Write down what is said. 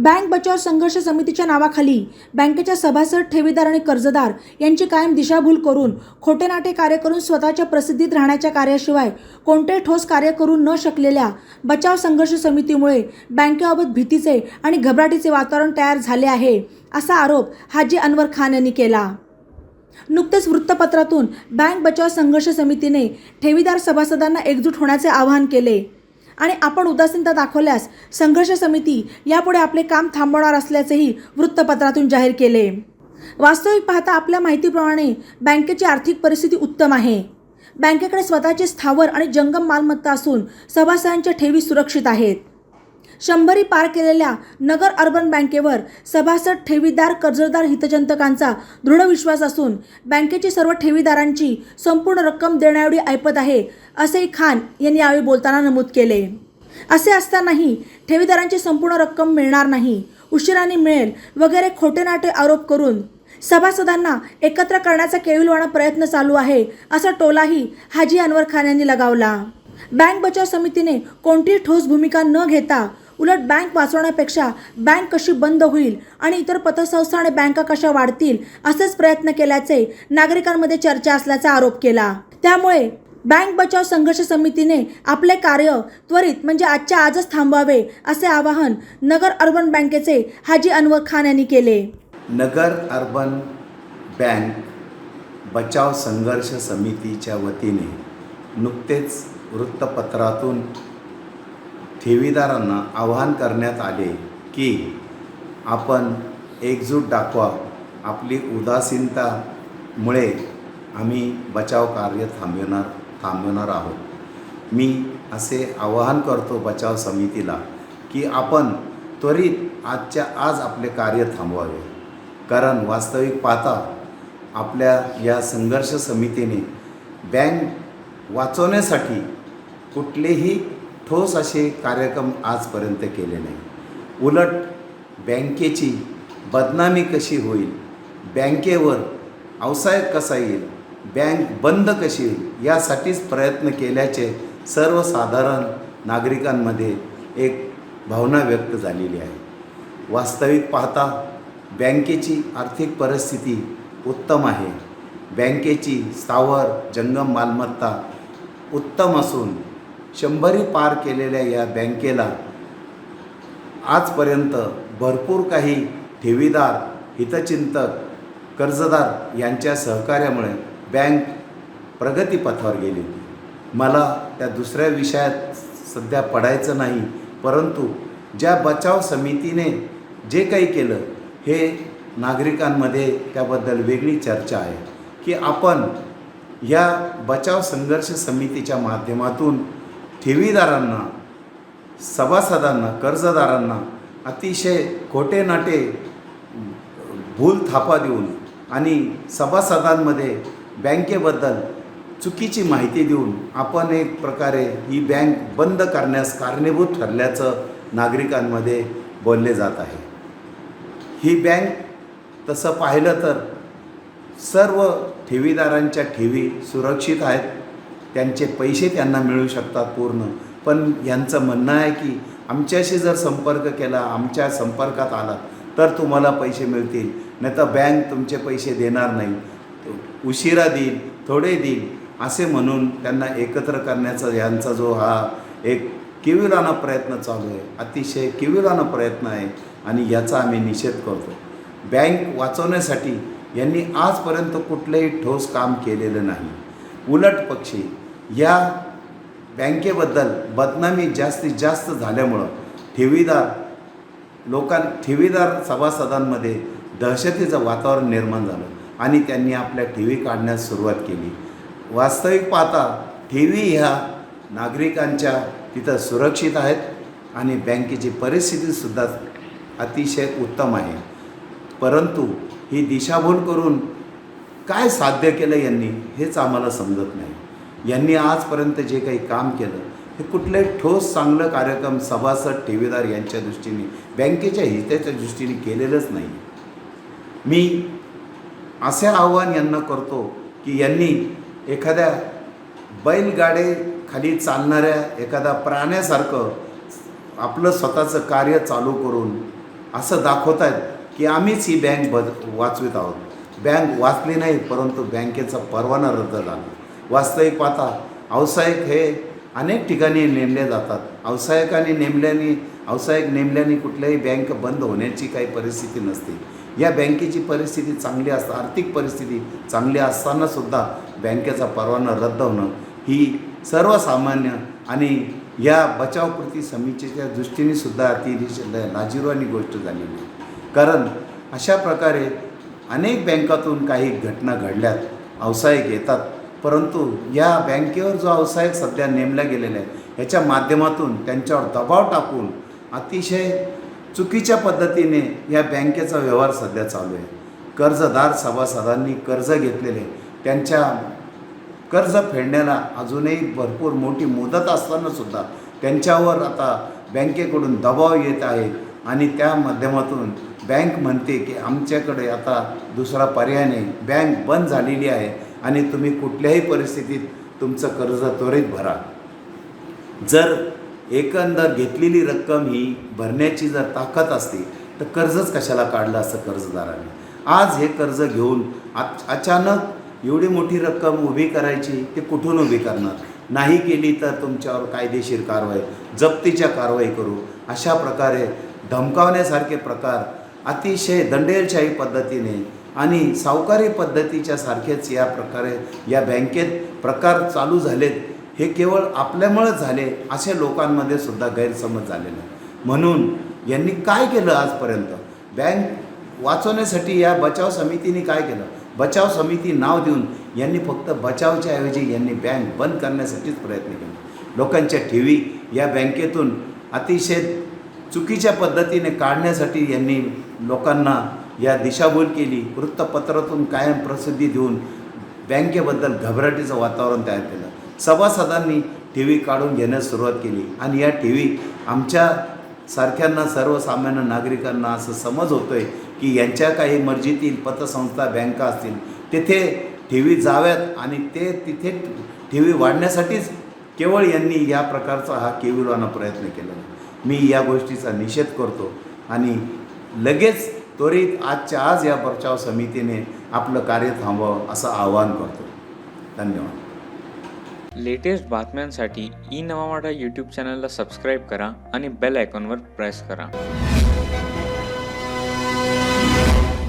Bank बचाव संघर्ष समितीच्या नावाखाली बँकेच्या सभासद ठेवीदार आणि कर्जदार यांची कायम दिशाभूल करून खोटे नाटे कार्य करून स्वतःच्या प्रसिद्धीत राहण्याच्या कार्याशिवाय कोणतेही ठोस कार्य करू न शकलेल्या बचाव संघर्ष समितीमुळे बँकेबाबत भीतीचे आणि घबराटीचे वातावरण तयार झाले आहे असा आरोप हाजी अनवर खान यांनी केला. नुकतेच वृत्तपत्रातून बँक बचाव संघर्ष समितीने ठेवीदार सभासदांना एकजूट होण्याचे आवाहन केले. आणि आपण उदासीनता दाखवल्यास संघर्ष समिती यापुढे आपले काम थांबवणार असल्याचेही वृत्तपत्रातून जाहीर केले. वास्तविक पाहता आपल्या माहितीप्रमाणे बँकेची आर्थिक परिस्थिती उत्तम आहे. बँकेकडे स्वतःचे स्थावर आणि जंगम मालमत्ता असून सभासदांच्या ठेवी सुरक्षित आहेत. शंभरी पार केलेल्या नगर अर्बन बँकेवर सभासद ठेवीदार कर्जदार हितचिंतकांचा दृढ विश्वास असून बँकेची सर्व ठेवीदारांची संपूर्ण रक्कम देण्याएवढी ऐपत आहे असेही खान यांनी यावेळी बोलताना नमूद केले. असे असतानाही ठेवीदारांची संपूर्ण रक्कम मिळणार नाही उशिराने मिळेल वगैरे खोटे नाटे आरोप करून सभासदांना एकत्र करण्याचा केविलवाणा प्रयत्न चालू आहे असा टोलाही हाजी अनवर खान यांनी लगावला. बँक बचाव समितीने कोणतीही ठोस भूमिका न घेता उलट बँक वाचवण्यापेक्षा बँक कशी बंद होईल आणि इतर पतसंस्था आणि बँका कशा वाढतील असेच प्रयत्न केल्याचे नागरिकांमध्ये चर्चा असल्याचा आरोप केला. त्यामुळे बँक बचाव संघर्ष समितीने आपले कार्य त्वरित म्हणजे आजच्या आजच थांबवावे असे आवाहन नगर अर्बन बँकेचे हाजी अनवर खान यांनी केले. नगर अर्बन बँक बचाव संघर्ष समितीच्या वतीने नुकतेच वृत्तपत्रातून ठेवीदारांना आवाहन करण्यात आले की आपण एकजूट दाखवा आपली उदासीनतामुळे आम्ही बचाव कार्य थांबवणार थांबवणार आहोत. मी असे आवाहन करतो बचाव समितीला की आपण त्वरित आजच्या आज आपले कार्य थांबवावे. कारण वास्तविक पाहता आपल्या या संघर्ष समितीने बँक वाचवण्यासाठी कुठलेही ठोस असे कार्यक्रम आजपर्यंत केले नाही. उलट बँकेची बदनामी कशी होईल? बँकेवर अवसाय कसा येईल? बँक बंद कशी होईल? यासाठीच प्रयत्न केल्याचे सर्वसाधारण नागरिकांमध्ये एक भावना व्यक्त झालेली आहे. वास्तविक पाहता बँकेची आर्थिक परिस्थिती उत्तम आहे. बँकेची स्थावर जंगम मालमत्ता उत्तम असून शंभरी पार केलेल्या या बँकेला आजपर्यंत भरपूर काही ठेवीदार हितचिंतक कर्जदार यांच्या सहकार्यामुळे बँक प्रगतीपथावर गेली होती. मला त्या दुसऱ्या विषयात सध्या पडायचं नाही परंतु ज्या बचाव समितीने जे काही केलं हे नागरिकांमध्ये त्याबद्दल वेगळी चर्चा आहे की आपण या बचाव संघर्ष समितीच्या माध्यमातून ठेवीदारांना सभासदांना कर्जदारांना अतिशय खोटे नाटे भूल थापा देऊन आणि सभासदांमध्ये बँकेबद्दल चुकीची माहिती देऊन आपण एक प्रकारे ही बँक बंद करण्यास कारणीभूत ठरल्याचं नागरिकांमध्ये बोलले जात आहे. ही बँक तसं पाहिलं तर सर्व ठेवीदारांच्या ठेवी सुरक्षित आहेत. त्यांचे पैसे त्यांना मिळू शकतात पूर्ण. पण यांचं म्हणणं आहे की आमच्याशी जर संपर्क केला आमच्या संपर्कात आला तर तुम्हाला पैसे मिळतील. नाही तर बँक तुमचे पैसे देणार नाही. उशिरा देईल थोडे देईल असे म्हणून त्यांना एकत्र करण्याचा यांचा जो हा एक किविलाना प्रयत्न चालू आहे. अतिशय किविलाना प्रयत्न आहे आणि याचा आम्ही निषेध करतो. बँक वाचवण्यासाठी यांनी आजपर्यंत कुठलंही ठोस काम केलेलं नाही. उलट पक्षी या बँकेबद्दल बदनामी जास्तीत जास्त झाल्यामुळं ठेवीदार लोकां ठेवीदार सभासदांमध्ये दहशतीचं वातावरण निर्माण झालं आणि त्यांनी आपल्या ठेवी काढण्यास सुरुवात केली. वास्तविक पाहता ठेवी ह्या नागरिकांच्या तिथं सुरक्षित आहेत आणि बँकेची परिस्थितीसुद्धा अतिशय उत्तम आहे. परंतु ही दिशाभूल करून काय साध्य केलं यांनी हेच आम्हाला समजत नाही. यांनी आजपर्यंत जे काही काम केलं हे कुठले ठोस चांगलं कार्यक्रम सभासद ठेवीदार यांच्या दृष्टीने बँकेच्या हिताच्या दृष्टीने केलेलंच नाही. मी असे आव्हान यांना करतो की यांनी एखाद्या बैलगाडे खाली चालणाऱ्या एखाद्या प्राण्यासारखं आपलं स्वतःचं कार्य चालू करून असं दाखवत आहेत की आम्हीच ही बँक बद वाचवित आहोत. बँक वाचली नाही परंतु बँकेचा परवाना रद्द झाला. वास्तविक पाहता व्यावसायिक हे अनेक ठिकाणी नेमले जातात. व्यावसायिकांनी नेमल्याने व्यावसायिक नेमल्याने कुठल्याही बँक बंद होण्याची काही परिस्थिती नसते. या बँकेची परिस्थिती चांगली असता आर्थिक परिस्थिती चांगली असतानासुद्धा बँकेचा परवाना रद्द होणं ही सर्वसामान्य आणि या बचावकृती समितीच्या दृष्टीने सुद्धा अतिशय लाजिरवाणी गोष्ट झालेली आहे. कारण अशा प्रकारे अनेक बँकातून काही घटना घडल्यात व्यावसायिक येतात. परंतु या बँकेवर जो व्यावसायिक सध्या नेमला गेलेला आहे ह्याच्या माध्यमातून त्यांच्यावर दबाव टाकून अतिशय चुकीच्या पद्धतीने या बँकेचा व्यवहार सध्या चालू आहे. कर्जदार सभासदांनी कर्ज घेतलेले त्यांच्या कर्ज फेडण्याला अजूनही भरपूर मोठी मुदत असतानासुद्धा त्यांच्यावर आता बँकेकडून दबाव येत आहे आणि त्या माध्यमातून बँक म्हणते की आमच्याकडे आता दुसरा पर्याय नाही. बँक बंद झालेली आहे आणि तुम्ही कुठल्याही परिस्थितीत तुमचं कर्ज त्वरित भरा. जर एकंदर घेतलेली रक्कम ही भरण्याची जर ताकद असती तर कर्जच कशाला काढलं असतं कर्जदाराने? आज हे कर्ज घेऊन आ अचानक एवढी मोठी रक्कम उभी करायची ते कुठून उभी करणार? नाही केली तर तुमच्यावर कायदेशीर कारवाई जप्तीच्या कारवाई करू. अशा प्रकारे धमकावण्यासारखे प्रकार अतिशय दंडेलशाही पद्धतीने आणि सावकारी पद्धतीच्या सारखेच या प्रकारे या बँकेत प्रकार चालू झालेत. हे केवळ आपल्यामुळेच झाले असे लोकांमध्ये सुद्धा गैरसमज झालेला. आहे. म्हणून यांनी काय केलं आजपर्यंत? बँक वाचवण्यासाठी या बचाव समितीने काय केलं? बचाव समिती नाव देऊन यांनी फक्त बचावच्या ऐवजी यांनी बँक बंद करण्यासाठीच प्रयत्न केले. लोकांच्या ठेवी या बँकेतून अतिशय चुकीच्या पद्धतीने काढण्यासाठी यांनी लोकांना या दिशाभूल केली वृत्तपत्रातून कायम प्रसिद्धी देऊन बँकेबद्दल घबराटीचं वातावरण तयार केलं. सभासदांनी टी व्ही काढून घेण्यास सुरुवात केली आणि या टी व्ही आमच्या सारख्यांना सर्वसामान्य नागरिकांना असं समज होतो आहे की यांच्या काही मर्जीतील पतसंस्था बँका असतील तिथे टी व्ही जाव्यात आणि ते तिथे टी व्ही वाढण्यासाठीच केवळ यांनी या प्रकारचा हा केविलवाना प्रयत्न केला. मी या गोष्टीचा निषेध करतो आणि लगेच त्वरित आजच्या आज या बचाव समितीने आपलं कार्य थांबवावं असं आवाहन करतो. धन्यवाद. लेटेस्ट बातम्यांसाठी ई नवा यूट्यूब चॅनलला सबस्क्राईब करा आणि बेल आयकॉनवर प्रेस करा.